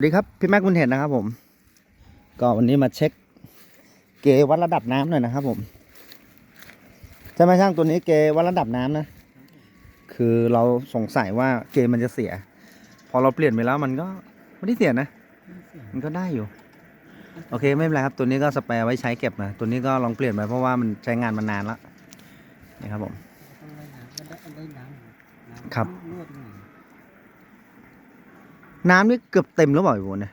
สวัสดีครับ พี่แม็กคุณเห็นนะครับผม ก็วันนี้มาเช็ค เกวัดระดับน้ำหน่อยนะครับผมใช่ไหมช่างตัวนี้เกวัดระดับน้ำนะ คือเราสงสัยว่าเกมันจะเสีย พอเราเปลี่ยนไปแล้วมันก็ไม่ได้เสียนะ มันก็ได้อยู่ โอเคไม่เป็นไรครับ ตัวนี้ก็สแปรย์ไว้ใช้เก็บนะ ตัวนี้ก็ลองเปลี่ยนไปเพราะว่ามันใช้งานมานานแล้วนะครับผมครับ น้ำนี่เกือบเต็มแล้วเปล่าไอ้โบเนี่ย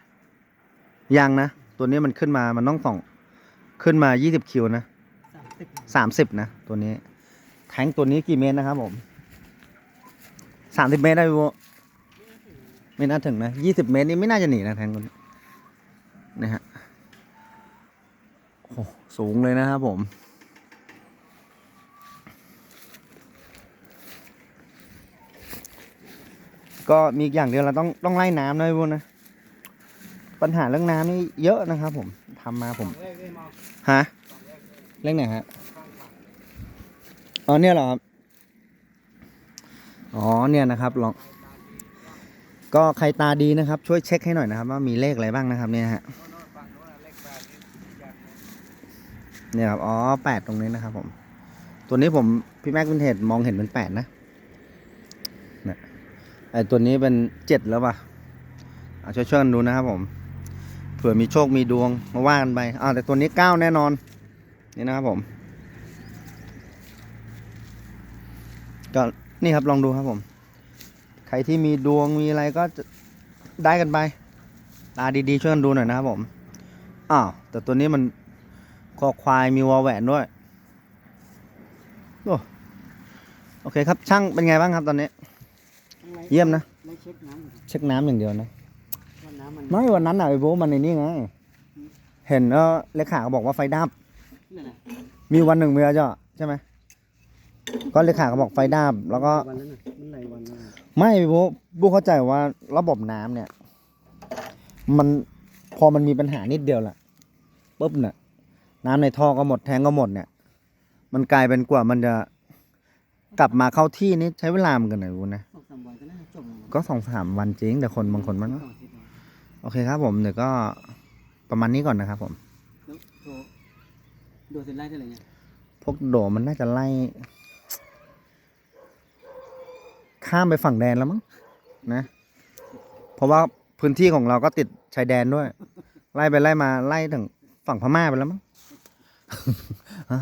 ยังนะ ตัวนี้มันขึ้นมามันต้องส่องขึ้นมา 20 คิวนะสามสิบ30 นะ ตัวนี้ แทงตัวนี้กี่เมตรนะครับผม 30 เมตรได้ไหมโบไม่น่าถึงนะ 20 เมตรนี่ไม่น่าจะหนีนะแทงตัวนี้นะฮะโอ้สูงเลยนะครับผม ก็มีอีกอย่างเดียวเราต้องต้องไล่น้ำนะพี่บุญนะ ปัญหาเรื่องน้ำนี่เยอะนะครับผมทำมาผมฮะเลยเรื่องไหนฮะอ๋อเนี่ยเหรอครับอ๋อเนี่ยนะครับลองก็ใครตาดีนะครับ ช่วยเช็คให้หน่อยนะครับ ว่ามีเลขอะไรบ้างนะครับเนี่ยฮะเนี่ยครับอ๋อแปดตรงนี้นะครับผม ตัวนี้ผมพี่แม็กวินเทจมองเห็นเป็นแปดนะ ไอตัวนี้เป็นเจ็ดแล้วป่ะเอาช่วยช่วยกันดูนะครับผมเผื่อมีโชคมีดวงมาว่ากันไปอ่าแต่ตัวนี้เก้าแน่นอน นี่นะครับผม ก็นี่ครับลองดูครับผม ใครที่มีดวงมีอะไรก็จะได้กันไป ตาดีๆช่วยกันดูหน่อยนะครับผมอ้าวแต่ตัวนี้มันคอควายมีวอแหวนด้วยโอโอเคครับช่างเป็นไงบ้างครับตอนนี้ เยี่ยมนะ ไล่เช็คน้ำอยู่เช็คน้ำอย่างเดียวนะ ว่าน้ำมันไม่วันนั้นอะไอ้โบทมันในนี่ไง เห็นเออเลขาเขาบอกว่าไฟดับ นั่นน่ะมีวันหนึ่งเมียจ้ะใช่ไหมก็เลขาเขาบอกไฟดับ แล้วก็วันนั้นน่ะมันไหลวันนั้นน่ะไม่พี่โบทบูเข้าใจว่าระบบน้ำเนี่ย มันพอมันมีปัญหานิดเดียวแหละปุ๊บเนี่ยน้ำในท่อก็หมดแทงก็หมดเนี่ย มันกลายเป็นกว่ามันจะกลับมาเข้าที่นี่ใช้เวลาเหมือนกันนะคุณนะสองสามวันก็น่าจะจบแล้ว ก็สองสามวันจริง แต่คนบางคนมันสองอาทิตย์แล้วโอเคครับผมเดี๋ยวก็ประมาณนี้ก่อนนะครับผมแล้วโทรดูเสร็จไล่ได้เลยเนี่ยพวกโดมันน่าจะไล่ ข้ามไปฝั่งแดนแล้วมั้งนะ เพราะว่าพื้นที่ของเราก็ติดชายแดนด้วย ไล่ไปไล่มาไล่ถึงฝั่งพม่าไปแล้วมั้งอะ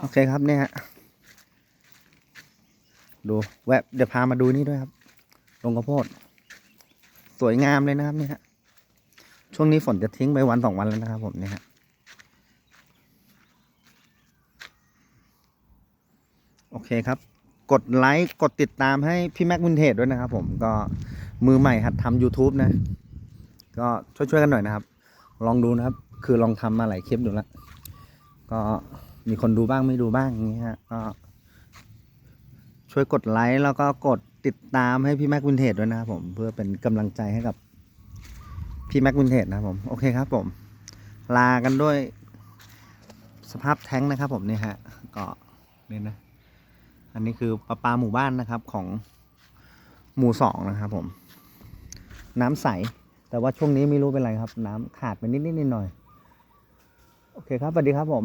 โอเคครับเนี่ยฮะดูแวะเดี๋ยวพามาดูนี่ด้วยครับ ลงข้าวโพด สวยงามเลยนะครับเนี่ยฮะช่วงนี้ฝนจะทิ้งไปวันสองวันแล้วนะครับผมเนี่ยฮะโอเคครับ กดไลค์กดติดตามให้พี่แม็กวินเทจด้วยนะครับผมก็มือใหม่หัดทำ YouTube นะ ก็ช่วยๆกันหน่อยนะครับ ลองดูนะครับ คือลองทำมาหลายคลิปดูแล้วก็มีคนดูบ้างไม่ดูบ้างอย่างนี้ฮะก็ช่วยกดไลค์แล้วก็กด ติดตามให้พี่แม็กวินเทจด้วยนะครับผมเพื่อเป็นกำลังใจให้กับพี่แม็กวินเทจนะครับผมโอเคครับผม ลากันด้วยสภาพแท้งนะครับผมเนี่ยฮะก็เนี่ยนะ อันนี้คือประปาหมู่บ้านนะครับของหมู่สองนะครับผม น้ำใส แต่ว่าช่วงนี้ไม่รู้เป็นไรครับ น้ำขาดไปนิดๆหน่อยโอเคครับสวัสดีครับผม